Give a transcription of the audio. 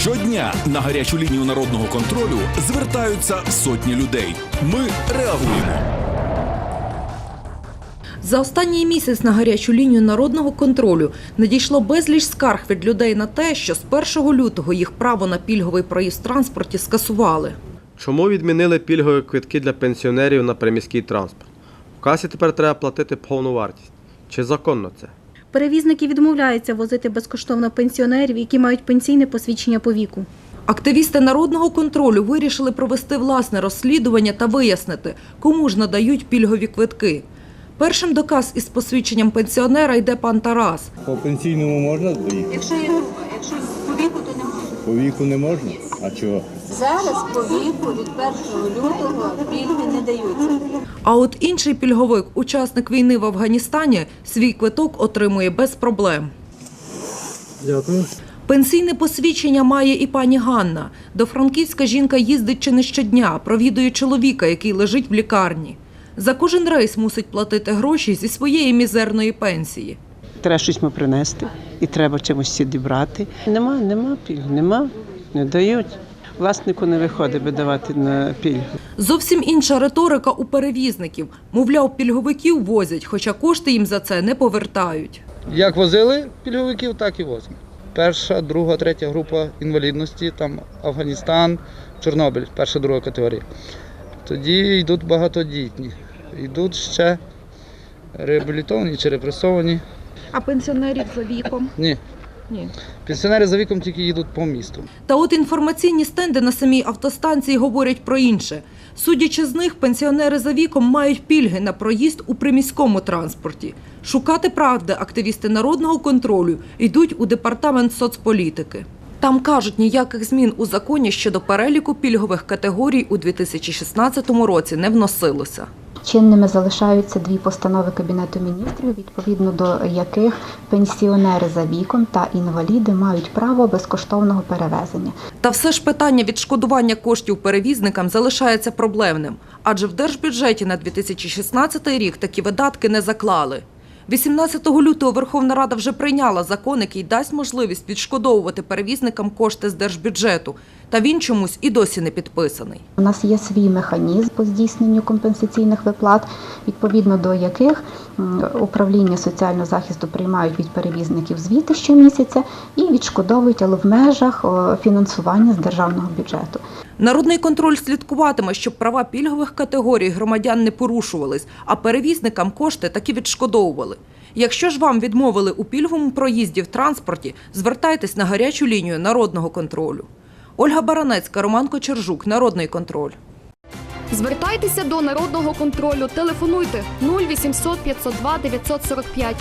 Щодня на гарячу лінію народного контролю звертаються сотні людей. Ми реагуємо. За останній місяць на гарячу лінію народного контролю надійшло безліч скарг від людей на те, що з 1 лютого їх право на пільговий проїзд в транспорті скасували. Чому відмінили пільгові квитки для пенсіонерів на приміський транспорт? В касі тепер треба платити повну вартість. Чи законно це? Перевізники відмовляються возити безкоштовно пенсіонерів, які мають пенсійне посвідчення по віку. Активісти народного контролю вирішили провести власне розслідування та вияснити, кому ж надають пільгові квитки. Першим доказ із посвідченням пенсіонера йде пан Тарас. По пенсійному можна доїхати? Якщо є група, якщо по віку. По віку не можна? А чого? Зараз по віку від 1 лютого пільги не даються. А от інший пільговик, учасник війни в Афганістані, свій квиток отримує без проблем. Дякую. Пенсійне посвідчення має і пані Ганна. До Франківська жінка їздить чи не щодня, провідує чоловіка, який лежить в лікарні. За кожен рейс мусить платити гроші зі своєї мізерної пенсії. Треба щось ми принести і треба чимось відібрати. Нема, нема пільг, нема, не дають. Власнику не виходить видавати на пільгу. Зовсім інша риторика у перевізників. Мовляв, пільговиків возять, хоча кошти їм за це не повертають. Як возили пільговиків, так і возимо. Перша, друга, третя група інвалідності, там Афганістан, Чорнобиль, перша, друга категорія. Тоді йдуть багатодітні. Йдуть ще реабілітовані чи репресовані. А пенсіонерів за віком? Ні. Ні. Пенсіонери за віком тільки їдуть по місту. Та от інформаційні стенди на самій автостанції говорять про інше. Судячи з них, пенсіонери за віком мають пільги на проїзд у приміському транспорті. Шукати правди активісти народного контролю йдуть у департамент соцполітики. Там кажуть, ніяких змін у законі щодо переліку пільгових категорій у 2016 році не вносилося. Чинними залишаються дві постанови Кабінету міністрів, відповідно до яких пенсіонери за віком та інваліди мають право безкоштовного перевезення. Та все ж питання відшкодування коштів перевізникам залишається проблемним, адже в держбюджеті на 2016 рік такі видатки не заклали. 18 лютого Верховна Рада вже прийняла закон, який дасть можливість відшкодовувати перевізникам кошти з держбюджету, та він чомусь і досі не підписаний. У нас є свій механізм по здійсненню компенсаційних виплат, відповідно до яких управління соціального захисту приймають від перевізників звіти щомісяця і відшкодовують, але в межах фінансування з державного бюджету. Народний контроль слідкуватиме, щоб права пільгових категорій громадян не порушувались, а перевізникам кошти таки відшкодовували. Якщо ж вам відмовили у пільговому проїзді в транспорті, звертайтесь на гарячу лінію народного контролю. Ольга Баранецька, Роман Кочержук, Народний контроль. Звертайтеся до народного контролю. Телефонуйте 0800 502 945